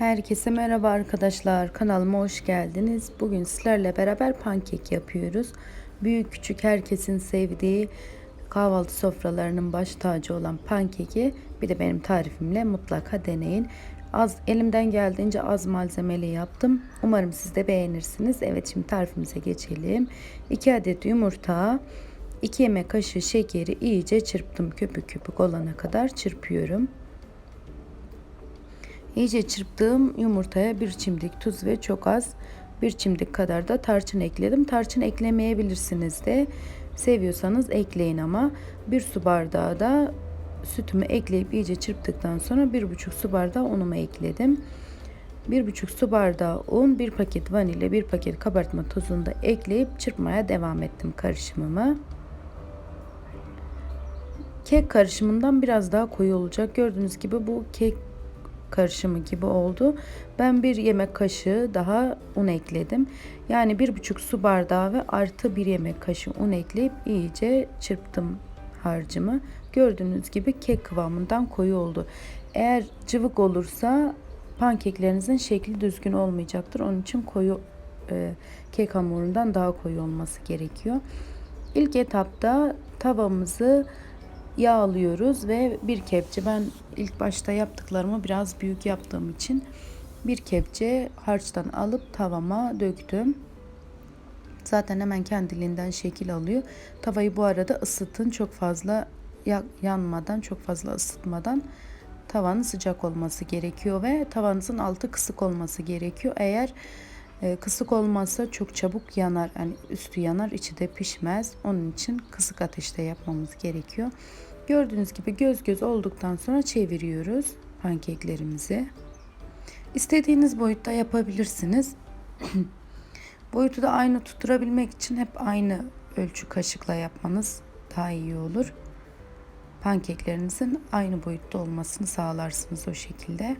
Herkese merhaba arkadaşlar. Kanalıma hoş geldiniz. Bugün sizlerle beraber pankek yapıyoruz. Büyük küçük herkesin sevdiği kahvaltı sofralarının baş tacı olan pankeki bir de benim tarifimle mutlaka deneyin. Az elimden geldiğince az malzemeli yaptım. Umarım siz de beğenirsiniz. Evet şimdi tarifimize geçelim. 2 adet yumurta, 2 yemek kaşığı şekeri iyice çırptım. Köpük köpük olana kadar çırpıyorum. İyice çırptığım yumurtaya bir çimdik tuz ve çok az bir çimdik kadar da tarçın ekledim. Tarçın eklemeyebilirsiniz de seviyorsanız ekleyin ama bir su bardağı da sütümü ekleyip iyice çırptıktan sonra bir buçuk su bardağı unumu ekledim. Bir buçuk su bardağı un, bir paket vanilya, bir paket kabartma tozunu da ekleyip çırpmaya devam ettim karışımımı. Kek karışımından biraz daha koyu olacak. Gördüğünüz gibi bu kek karışımı gibi oldu. Ben bir yemek kaşığı daha un ekledim. Yani bir buçuk su bardağı ve artı bir yemek kaşığı un ekleyip iyice çırptım harcımı. Gördüğünüz gibi kek kıvamından koyu oldu. Eğer cıvık olursa pankeklerinizin şekli düzgün olmayacaktır. Onun için koyu e, kek hamurundan daha koyu olması gerekiyor. İlk etapta tavamızı yağlıyoruz ve bir kepçe ben ilk başta yaptıklarımı biraz büyük yaptığım için bir kepçe harçtan alıp tavama döktüm. Zaten hemen kendiliğinden şekil alıyor. Tavayı bu arada ısıtın çok fazla yanmadan çok fazla ısıtmadan tavanın sıcak olması gerekiyor ve tavanızın altı kısık olması gerekiyor. Eğer kısık olmazsa çok çabuk yanar. Yani üstü yanar, içi de pişmez. Onun için kısık ateşte yapmamız gerekiyor. Gördüğünüz gibi göz göz olduktan sonra çeviriyoruz pankeklerimizi. İstediğiniz boyutta yapabilirsiniz. Boyutu da aynı tutturabilmek için hep aynı ölçü kaşıkla yapmanız daha iyi olur. Pankeklerinizin aynı boyutta olmasını sağlarsınız o şekilde.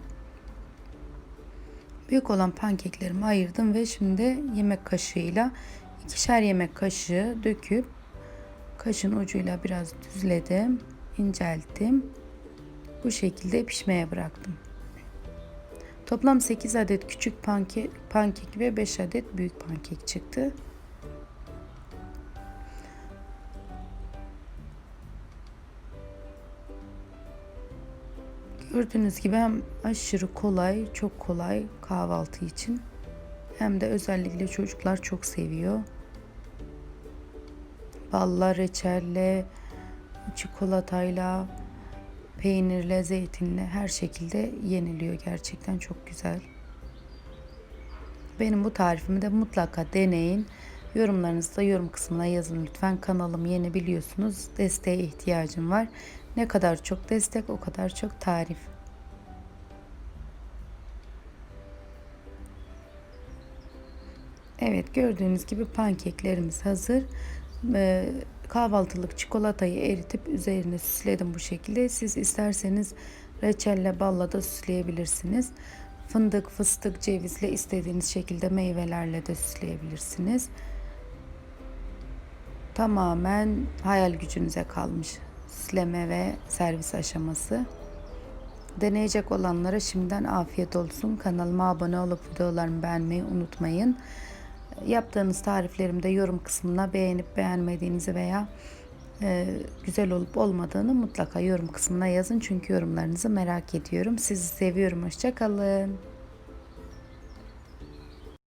Büyük olan pankeklerimi ayırdım ve şimdi yemek kaşığıyla ikişer yemek kaşığı döküp kaşın ucuyla biraz düzledim, incelttim. Bu şekilde pişmeye bıraktım. Toplam 8 adet küçük pankek, pankek ve 5 adet büyük pankek çıktı. Gördüğünüz gibi hem aşırı kolay, çok kolay kahvaltı için. Hem de özellikle çocuklar çok seviyor. Balla, reçelle, çikolatayla, peynirle, zeytinle her şekilde yeniliyor. Gerçekten çok güzel. Benim bu tarifimi de mutlaka deneyin. Yorumlarınızı da yorum kısmına yazın lütfen. Kanalım yeni biliyorsunuz. Desteğe ihtiyacım var. Ne kadar çok destek o kadar çok tarif. Evet gördüğünüz gibi pankeklerimiz hazır. Ee, kahvaltılık çikolatayı eritip üzerine süsledim bu şekilde. Siz isterseniz reçelle balla da süsleyebilirsiniz. Fındık, fıstık, cevizle istediğiniz şekilde meyvelerle de süsleyebilirsiniz. Tamamen hayal gücünüze kalmış süsleme ve servis aşaması. Deneyecek olanlara şimdiden afiyet olsun. Kanalıma abone olup videolarımı beğenmeyi unutmayın. Yaptığınız tariflerimde yorum kısmına beğenip beğenmediğinizi veya e, güzel olup olmadığını mutlaka yorum kısmına yazın. Çünkü yorumlarınızı merak ediyorum. Sizi seviyorum. Hoşçakalın.